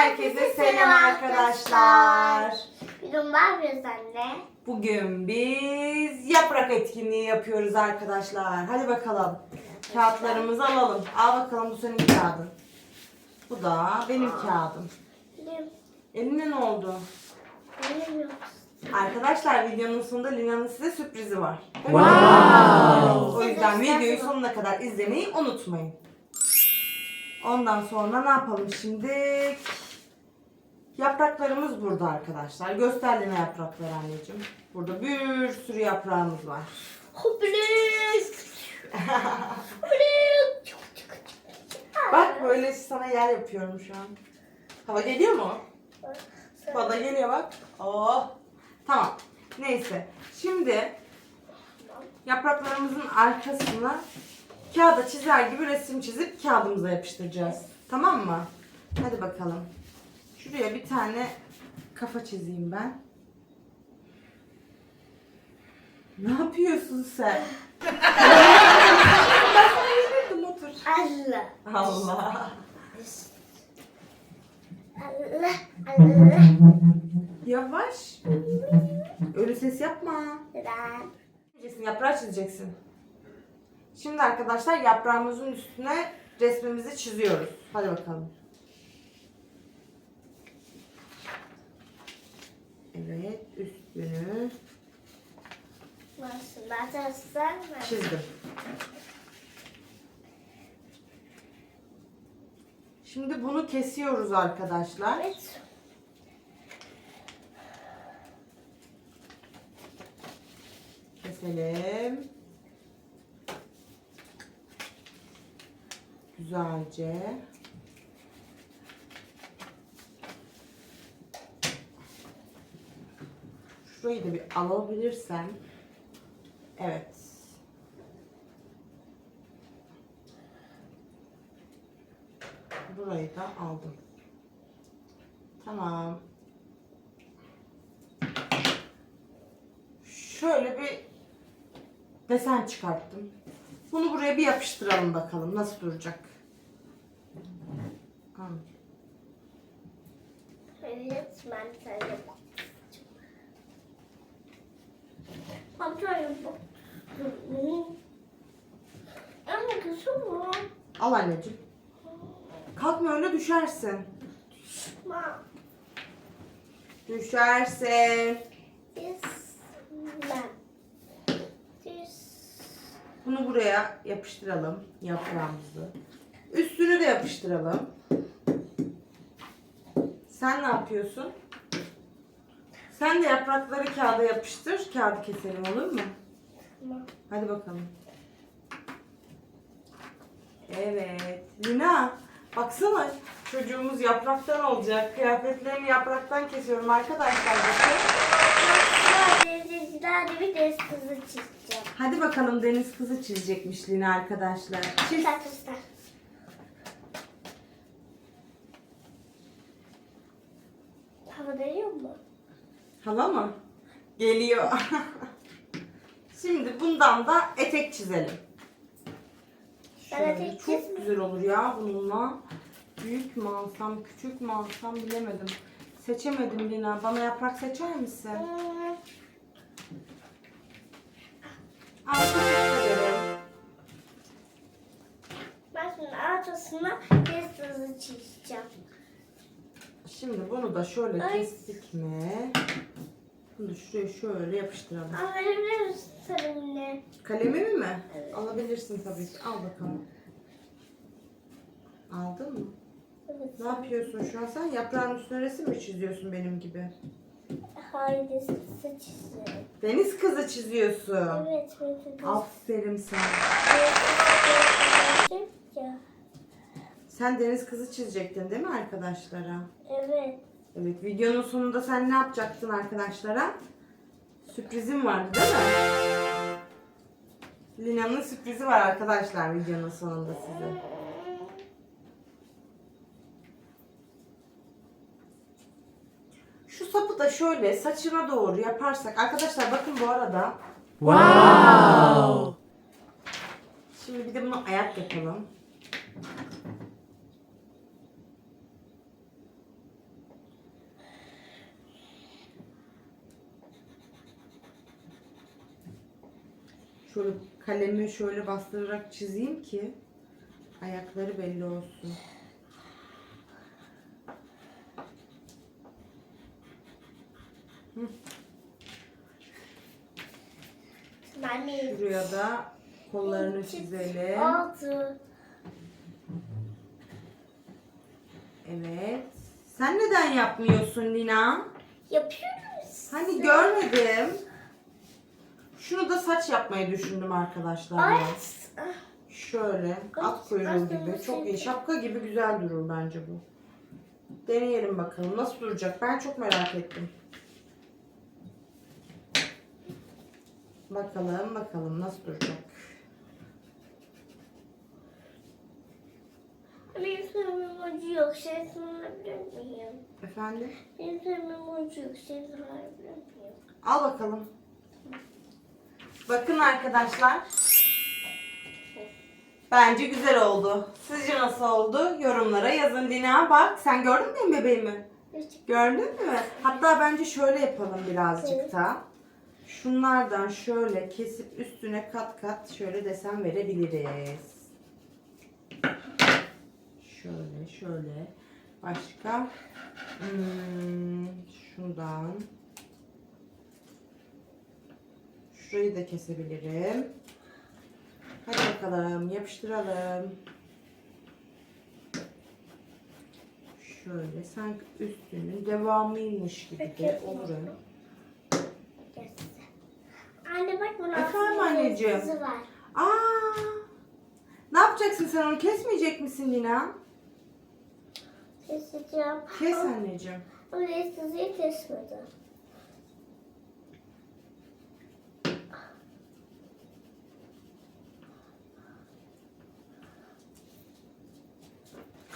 Herkese selam arkadaşlar. Bugün ne yapıyoruz anne? Bugün biz yaprak etkinliği yapıyoruz arkadaşlar. Hadi bakalım. Kağıtlarımızı alalım. Al bakalım bu senin kağıdın. Bu da benim kağıdım. Biliyorum. Eline ne oldu? Bilmiyorum. Arkadaşlar videonun sonunda Lina'nın size sürprizi var. Wow. O yüzden videoyu sonuna kadar izlemeyi unutmayın. Ondan sonra ne yapalım şimdi? Yapraklarımız burada arkadaşlar. Göster Lina yaprakları anneciğim. Burada bir sürü yaprağımız var. Bak böyle sana yer yapıyorum şu an. Hava geliyor mu? Bana geliyor bak. Oh. Tamam. Neyse. Şimdi yapraklarımızın arkasına kağıda çizer gibi resim çizip kağıdımıza yapıştıracağız. Tamam mı? Hadi bakalım. Şuraya bir tane kafa çizeyim ben. Ne yapıyorsun sen? ben sana verirdim otur. Allah. Allah. Allah. Allah. Yavaş. Öyle ses yapma. Çizeceksin, yaprağı çizeceksin. Şimdi arkadaşlar yaprağımızın üstüne resmimizi çiziyoruz. Hadi bakalım. Evet, üstünü Nasıl? Nasıl? çizdim. Şimdi bunu kesiyoruz arkadaşlar. Evet. Keselim. Güzelce. Şurayı da bir alabilirsem. Evet. Burayı da aldım. Tamam. Şöyle bir desen çıkarttım. Bunu buraya bir yapıştıralım bakalım nasıl duracak. Evet. Ben sana bak. Kontrolüm bu. Ama kızım bu. Al anneciğim. Kalkma öyle düşersin. Ma. Düşersin. Bunu buraya yapıştıralım yaprağımızı. Üstünü de yapıştıralım. Sen ne yapıyorsun? Sen de yaprakları kağıda yapıştır. Kağıdı keselim olur mu? Ma. Hadi bakalım. Evet. Lina baksana çocuğumuz yapraktan olacak. Kıyafetlerini yapraktan kesiyorum arkadaşlar. Sadece bir deniz kızı çizeceğim. Hadi bakalım deniz kızı çizecekmiş Lina arkadaşlar. Çiz. Kızlar. Hava değiyor mu? Hala mı? Geliyor. Şimdi bundan da etek çizelim. Şöyle, çok güzel olur ya bununla. Büyük mü alsam, küçük mü alsam bilemedim. Seçemedim Lina. Bana yaprak seçer misin? Al teşekkür ederim. Ben şimdi ortasına deniz kızı çizeceğim. Şimdi bunu da şöyle Ay. kestik mi? Bunu şuraya şöyle yapıştıralım. Ama verebilir misin seninle? Kalemimi mi? Evet. Alabilirsin tabii ki. Al bakalım. Aldın mı? Evet. Ne yapıyorsun şu an sen? Yaprağın üstüne resim mi çiziyorsun benim gibi? Hayır deniz kızı çiziyorum. Deniz kızı çiziyorsun. Evet deniz kızı. Aferin sana. Ya. Sen deniz kızı çizecektin değil mi arkadaşlara? Evet. Evet videonun sonunda sen ne yapacaktın arkadaşlara? Sürprizim vardı değil mi? Lina'nın sürprizi var arkadaşlar videonun sonunda size. Şu sapı da şöyle saçına doğru yaparsak arkadaşlar bakın bu arada Wow. şimdi bir de bunu ayak yapalım. Şöyle kalemi şöyle bastırarak çizeyim ki ayakları belli olsun. Ben de Şuraya da kollarını çizelim. Oldu. Evet. Sen neden yapmıyorsun Lina? Yapıyoruz. Hani görmedim. Şunu da saç yapmayı düşündüm arkadaşlar. Ya. Şöyle at kuyruğu gibi. Çok iyi. Şapka gibi güzel durur bence bu. Deneyelim bakalım nasıl duracak. Ben çok merak ettim. Bakalım bakalım nasıl duracak. Benim sırrım acıyor. Şey sorabilir miyim? Efendim? Benim sırrım acıyor. Şey sorabilir miyim? Al bakalım. Bakın arkadaşlar. Bence güzel oldu. Sizce nasıl oldu? Yorumlara yazın Lina. Bak sen gördün mü benim bebeğimi? Gördün mü? Hatta bence şöyle yapalım birazcık da. Şunlardan şöyle kesip üstüne kat kat şöyle desen verebiliriz. Şöyle şöyle. Başka? Hmm, şundan. Şurayı da kesebilirim. Hadi bakalım yapıştıralım. Şöyle sanki üstünün devamıymış gibi de olur. Anne bak bunun Efendim anneciğim? var. Aa! Ne yapacaksın sen onu kesmeyecek misin Lina? Keseceğim. Kes anneciğim. Ama yazıyı kesmedi.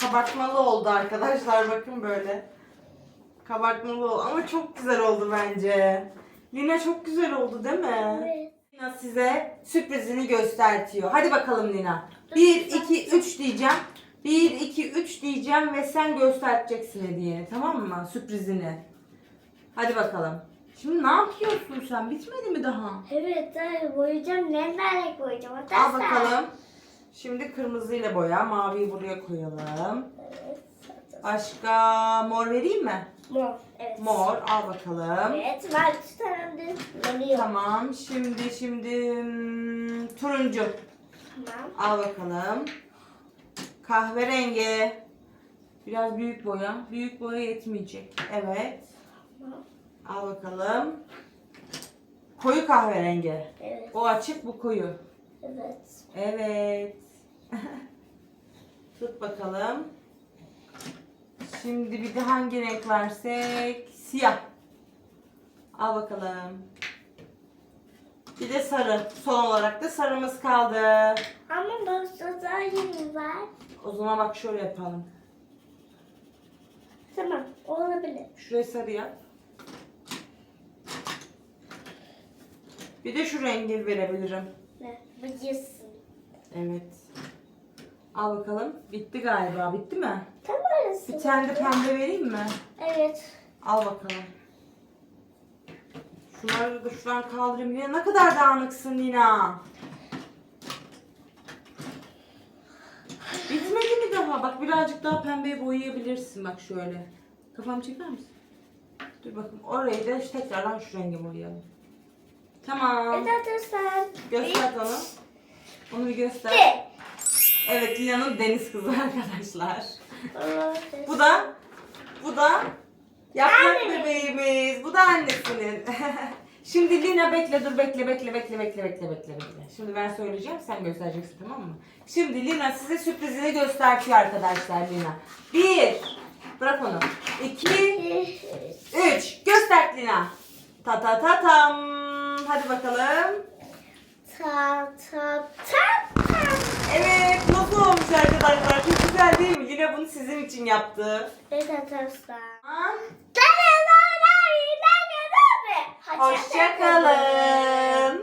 Kabartmalı oldu arkadaşlar bakın böyle. Kabartmalı oldu ama çok güzel oldu bence. Lina çok güzel oldu değil mi? Evet. Lina size sürprizini göstertiyor. Hadi bakalım Lina. 1, 2, 3 diyeceğim. 1, 2, 3 diyeceğim ve sen göstereceksin hediyeni tamam mı? Sürprizini. Hadi bakalım. Şimdi ne yapıyorsun sen? Bitmedi mi daha? Evet, daha boyayacağım. Ne renk boyayacağım? Al bakalım. Şimdi kırmızıyla boya. Maviyi buraya koyalım. Evet. Başka mor vereyim mi? Mor. Evet. Mor. Al bakalım. Evet, ben tutarım. Tamam. Şimdi şimdi hmm, turuncu. Tamam. Al bakalım. Kahverengi. Biraz büyük boya. Büyük boya yetmeyecek. Evet. Tamam. Al bakalım. Koyu kahverengi. Evet. O açık bu koyu. Evet. Evet. Tut bakalım. Şimdi bir de hangi renk versek? Siyah. Al bakalım. Bir de sarı. Son olarak da sarımız kaldı. Ama başta daha yeni var. O zaman bak şöyle yapalım. Tamam, olabilir. Şurayı sarı yap. Bir de şu rengi verebilirim. Ne? Bıcısın. Evet. Al bakalım. Bitti galiba. Bitti mi? Tamam arası. Bir tane de pembe vereyim mi? Evet. Al bakalım. Şunları da şuradan kaldırayım. Lina ne kadar dağınıksın Lina. Bitmedi mi daha? Bak birazcık daha pembeye boyayabilirsin. Bak şöyle. Kafamı çeker misin? Dur bakayım. Orayı da tekrardan şu renge boyayalım. Tamam. Evet arkadaşlar. Göster onu. Onu bir göster. Evet Lina'nın deniz kızı arkadaşlar. Bu da bu da yaprak bebeğimiz. Bu da annesinin. Şimdi Lina bekle dur bekle bekle bekle bekle bekle bekle bekle. Şimdi ben söyleyeceğim sen göstereceksin tamam mı? Şimdi Lina size sürprizini gösteriyor arkadaşlar Lina. Bir. Bırak onu. İki. Üç. Göster Lina. Ta ta ta tam. Hadi bakalım. Ta ta ta ta. Evet nasıl olmuş arkadaşlar? Çok güzel değil mi? Lina bunu sizin için yaptı. Evet arkadaşlar. Hoşçakalın.